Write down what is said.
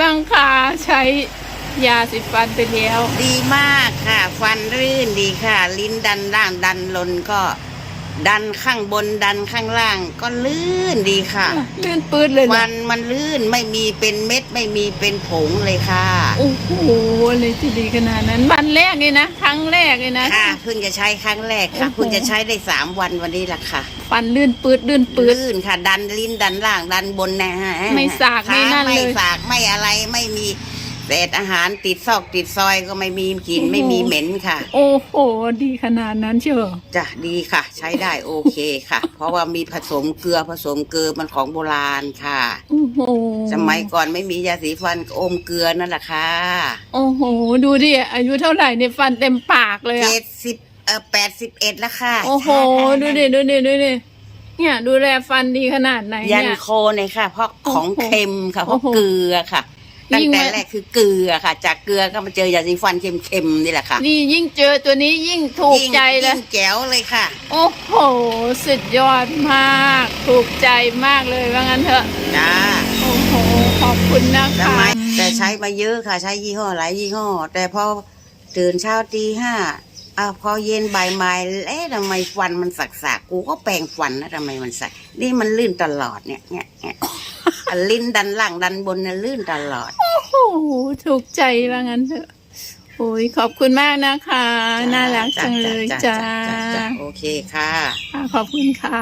บ้างคะใช้ยาสีฟันไปแล้ว ดีมากค่ะ ฟันรื่นดีค่ะ ลิ้นดันด่างดันลนก็ ดันข้างบนดันข้างล่างก็ลื่นดีค่ะ ลื่นปื้ดเลยเหรฟัอนมันลื่นไม่มีเป็นเม็ดไม่มีเป็นผงเลยค่ะ โอ้โหเลยที่ดีขนาดนั้นวันแรกเลยนะครั้งแรกเลยนะค่ะเพิ่งจะใช้ครั้งแรกค่ะโอ้โหเพิ่งจะใช้ได้สามวันวันนี้ละค่ะฟันลื่นปื้ดลื่นปื้ดลื่นค่ะ ดันลิ้นดันล่างดันบนนะฮะไม่สากไม่นั่นเลยไม่สากไม่อะไรไม่มี เศษอาหารติดซอกติดซอยก็ไม่มีกลิ่นไม่มีเหม็นค่ะ โอ้โห ดีขนาดนั้นเชียวจ้ะดีค่ะ ใช้ได้โอเคค่ะ เพราะว่ามีผสมเกลือผสมเกลือมันของโบราณค่ะโอ้โหสมัยก่อนไม่มียาสีฟันก็อมเกลือนั่นแหละค่ะ โอ้โห ดูดิอายุเท่าไหร่เนี่ยฟันเต็มปากเลยอะเจ็ดสิบเอ่อแปดสิบเอ็ดแล้วค่ะ โอ้โห ดูดิดูดิดูดิเนี่ยดูแลฟันดีขนาดไหนยัเนี่นยโคเลยค่ะ เพราะของโอ้โหเค็มค่ะเพราะโอ้โหเกลือค่ะ ตั้งยิ่งแต่มา แรกคือเกลือค่ะ จากเกลือก็มาเจอยาสีฟันเค็มๆนี่แหละค่ะนี่ยิ่งเจอตัวนี้ยิ่งถูกยิ่งใจเลยงแจ๋วเลยค่ะ โอ้โห สุดยอดมาก ถูกใจมากเลยว่างั้นเถอะ จ้าโอ้โห ขอบคุณนะสคะมัยแต่ใช้มาเยอะค่ะ ใช้ยี่ห้อหลายยี่ห้อ แต่พอตื่นเช้าตีห้าอะพอเย็นบ่ายมาเอ๊ะทำไมฟันมันสักๆกูก็แปรงฟันนะทำไมมันสัก นี่มันลื่นตลอดเนี่ยเนี่ยเนี่ยอะลิ้นดันล่างดันบนเนี่ยลื่นตลอด โอ้โห ถูกใจว่างั้นเถอะโอ้ยขอบคุณมากนะคะ น่ารักจังเลยจ้าโอเคค่ะค่ะขอบคุณค่ะ